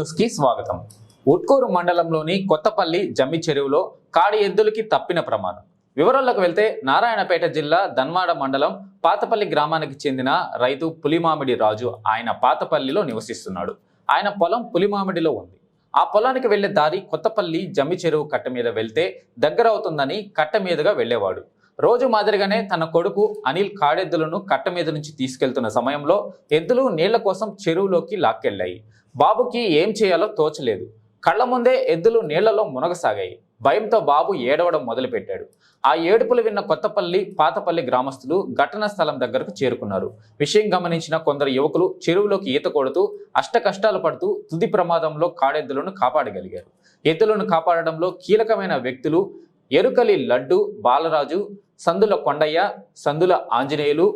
న్యూస్కి స్వాగతం. ఉట్కూరు మండలంలోని కొత్తపల్లి జమ్మి చెరువులో కాడి ఎద్దులకి తప్పిన ప్రమాదం. వివరాల్లోకి వెళ్తే నారాయణపేట జిల్లా దన్మాడ మండలం పాతపల్లి గ్రామానికి చెందిన రైతు పులిమామిడి రాజు ఆయన పాతపల్లిలో నివసిస్తున్నాడు. ఆయన పొలం పులిమామిడిలో ఉంది. ఆ పొలానికి వెళ్ళే దారి కొత్తపల్లి జమ్మి చెరువు కట్ట మీద వెళ్తే దగ్గర అవుతుందని కట్ట మీదుగా వెళ్ళేవాడు రోజు మాదిరిగానే తన కొడుకు అనిల్ కాడెద్దులను కట్ట మీద నుంచి తీసుకెళ్తున్న సమయంలో ఎద్దులు నీళ్ళ కోసం చెరువులోకి లాక్కెళ్ళాయి. బాబుకి ఏం చేయాలో తోచలేదు. కళ్ళ ముందే ఎద్దులు నీళ్ళలో మునగసాగాయి. భయంతో బాబు ఏడవడం మొదలుపెట్టాడు. ఆ ఏడుపులు విన్న కొత్తపల్లి పాతపల్లి గ్రామస్తులు ఘటనా స్థలం దగ్గరకు చేరుకున్నారు. విషయం గమనించిన కొందరు యువకులు చెరువులోకి ఈత కొడుతూ అష్ట కష్టాలు పడుతూ తుది ప్రమాదంలో కాడెద్దులను కాపాడగలిగారు. ఎద్దులను కాపాడడంలో కీలకమైన వ్యక్తులు ఎరుకలి లడ్డు బాలరాజు సందుల కొండయ్య సందుల ఆంజనేయులు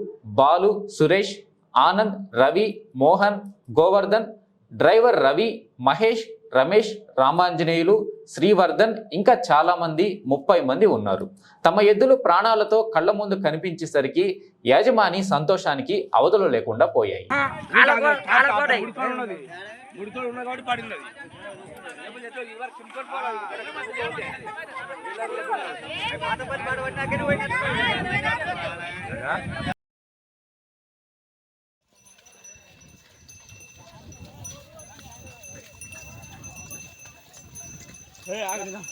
బాలు సురేష్ ఆనంద్ రవి మోహన్ గోవర్ధన్ డ్రైవర్ రవి మహేష్ రమేష్ రామాంజనేయులు శ్రీవర్ధన్ ఇంకా చాలా మంది ముప్పై మంది ఉన్నారు తమ ఎద్దులు ప్రాణాలతో కళ్ళ ముందు కనిపించేసరికి యజమాని సంతోషానికి అవధులు లేకుండా పోయాయి 네, 아 그냥.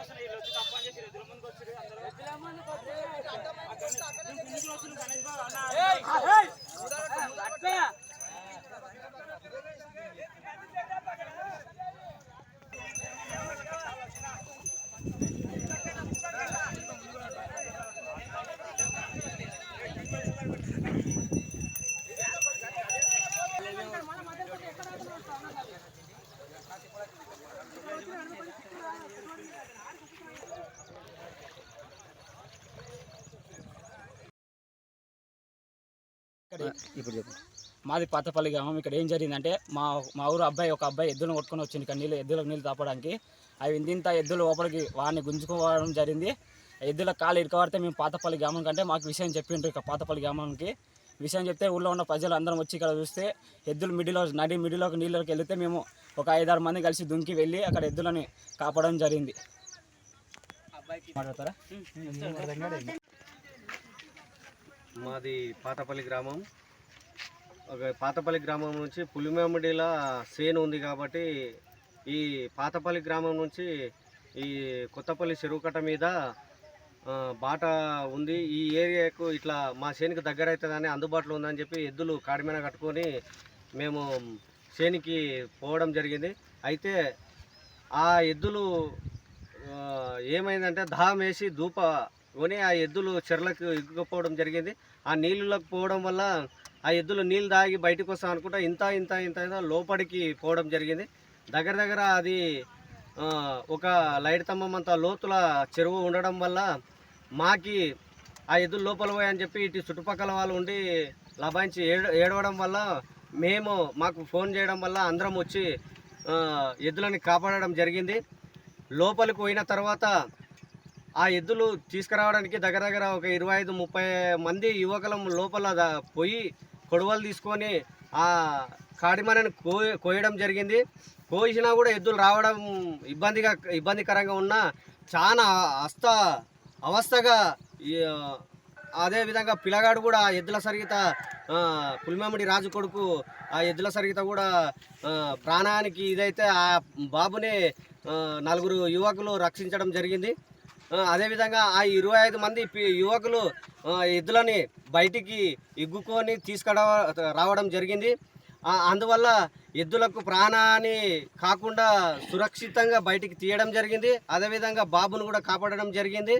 ఫస్ట్ ఫస్ట్ వస్తున్న వీళ్ళు వచ్చి తప్పని ఇప్పుడు చెప్పు. మాది పాతపల్లి గ్రామం. ఇక్కడ ఏం జరిగిందంటే మా మా ఊరు అబ్బాయి ఒక అబ్బాయి ఎద్దులను కొట్టుకొని వచ్చింది ఇక్కడ నీళ్ళు ఎద్దులకు నీళ్ళు తాపడానికి. అవి ఇంత ఎద్దులు లోపలికి వాడిని గుంజుకోవడం జరిగింది. ఎద్దుల కాలు ఇరుకబడితే మేము పాతపల్లి గ్రామం కంటే మాకు విషయం చెప్పిండ్రు ఇక్కడ పాతపల్లి గ్రామానికి విషయం చెప్తే ఊళ్ళో ఉన్న ప్రజలు అందరం వచ్చి ఇక్కడ చూస్తే ఎద్దులు మిడిలో నడి మిడిలోకి నీళ్ళకి వెళితే మేము ఒక ఐదారు మంది కలిసి దుంకి వెళ్ళి అక్కడ ఎద్దులని కాపాడడం జరిగింది. మాట్లాడతారా? మాది పాతపల్లి గ్రామం. ఒక పాతపల్లి గ్రామం నుంచి పులిమేమిడిలా సేను ఉంది కాబట్టి ఈ పాతపల్లి గ్రామం నుంచి ఈ కొత్తపల్లి చెరువు కట్ట మీద బాట ఉంది. ఈ ఏరియాకు ఇట్లా మా సేనికి దగ్గర అవుతుందని అందుబాటులో ఉందని చెప్పి ఎద్దులు కాడిమీన కట్టుకొని మేము సేనికి పోవడం జరిగింది. అయితే ఆ ఎద్దులు ఏమైందంటే దాహం వేసి ధూప కొని ఆ ఎద్దులు చెర్లకు ఎగ్గుకపోవడం జరిగింది. ఆ నీళ్ళలోకి పోవడం వల్ల ఆ ఎద్దులు నీళ్ళు తాగి బయటకు వస్తాం అనుకుంటా ఇంత ఇంత ఇంత ఇంత లోపలికి పోవడం జరిగింది. దగ్గర దగ్గర అది ఒక లైట్ స్తంభం అంత లోతుల చెరువు ఉండడం వల్ల మాకి ఆ ఎద్దులు లోపల పోయని చెప్పి ఇటు చుట్టుపక్కల వాళ్ళు ఉండి లబాయించి ఏడ ఏడవడం వల్ల మేము మాకు ఫోన్ చేయడం వల్ల అందరం వచ్చి ఎద్దులని కాపాడడం జరిగింది. లోపలికి పోయిన తర్వాత ఆ ఎద్దులు తీసుకురావడానికి దగ్గర దగ్గర ఒక ఇరవై ఐదు ముప్పై మంది యువకులం లోపల పోయి కొడవలు తీసుకొని ఆ కాడిమరని కో కోయడం జరిగింది. కోసినా కూడా ఎద్దులు రావడం ఇబ్బందిగా ఇబ్బందికరంగా ఉన్నా చాలా అస్త అవస్థగా అదేవిధంగా అదే విధంగా పిల్లగాడు కూడా ఎద్దుల సరిగిత ఆ, పులిమామిడి రాజు కొడుకు ఆ ఎద్దుల సరిగిత కూడా ప్రాణానికి ఇదైతే ఆ బాబుని నలుగురు యువకులు రక్షించడం జరిగింది. అదేవిధంగా ఆ ఇరవై ఐదు మంది యువకులు ఎద్దులని బయటికి ఇగ్గుకొని తీసుకురా రావడం జరిగింది. అందువల్ల ఎద్దులకు ప్రాణాన్ని కాకుండా సురక్షితంగా బయటికి తీయడం జరిగింది. అదేవిధంగా బాబును కూడా కాపాడడం జరిగింది.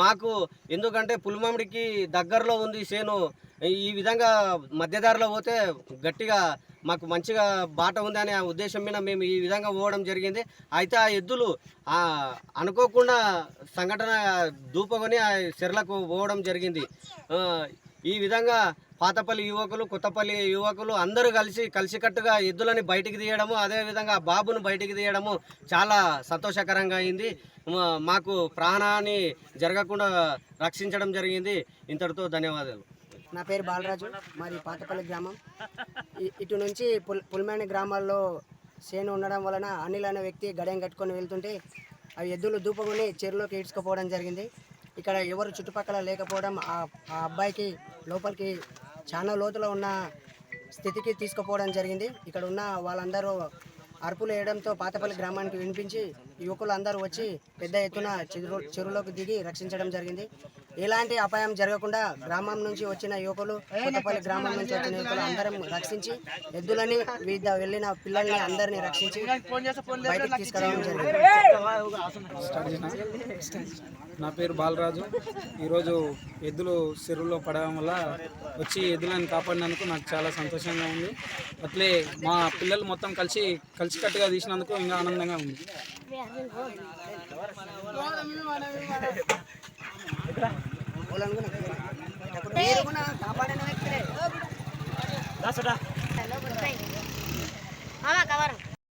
మాకు ఎందుకంటే పులిమామిడికి దగ్గరలో ఉంది చేను. ఈ విధంగా మధ్యదారిలో పోతే గట్టిగా మాకు మంచిగా బాట ఉంది అనే ఉద్దేశం మీద మేము ఈ విధంగా పోవడం జరిగింది. అయితే ఆ ఎద్దులు అనుకోకుండా సంఘటన దూపకొని ఆ చెర్లకు పోవడం జరిగింది. ఈ విధంగా పాతపల్లి యువకులు కొత్తపల్లి యువకులు అందరూ కలిసి కలిసికట్టుగా ఎద్దులని బయటికి తీయడము అదేవిధంగా బాబును బయటికి తీయడము చాలా సంతోషకరంగా అయింది. మాకు ప్రాణాన్ని జరగకుండా రక్షించడం జరిగింది. ఇంతటితో ధన్యవాదాలు. నా పేరు బాలరాజు మాది పాతపల్లి గ్రామం. ఇటు నుంచి పుల్ పుల్మేని గ్రామాల్లో చేను ఉండడం వలన అనిల్ అనే వ్యక్తి గడయం కట్టుకొని వెళ్తుంటే అవి ఎద్దులు దూపకొని చెరువులోకి ఈడ్చుకుపోవడం జరిగింది. ఇక్కడ ఎవరు చుట్టుపక్కల లేకపోవడం ఆ అబ్బాయికి లోపలికి చాలా లోతులో ఉన్న స్థితికి తీసుకుపోవడం జరిగింది. ఇక్కడ ఉన్న వాళ్ళందరూ అరుపులు వేయడంతో పాతపల్లి గ్రామానికి వినిపించి యువకులు అందరూ వచ్చి పెద్ద ఎత్తున చెరు చెరువులోకి దిగి రక్షించడం జరిగింది. ఎలాంటి అపాయం జరగకుండా గ్రామం నుంచి వచ్చిన యువకులు కొత్తపల్లి గ్రామం నుంచి వచ్చిన యువకులు అందరం రక్షించి ఎద్దులని వివిధ వెళ్ళిన పిల్లల్ని అందరినీ రక్షించి బయటకు తీసుకురావడం జరిగింది. నా పేరు బాలరాజు. ఈరోజు ఎద్దులు చెరువులో పడడం వల్ల వచ్చి ఎద్దులను కాపాడినందుకు నాకు చాలా సంతోషంగా ఉంది. అట్లే మా పిల్లలు మొత్తం కలిసి కలిసికట్టుగా తీసినందుకు ఇంకా ఆనందంగా ఉంది వాళ్ళని కూడా మీరు కూడా కాపాడిన వ్యక్తులే. కవరం.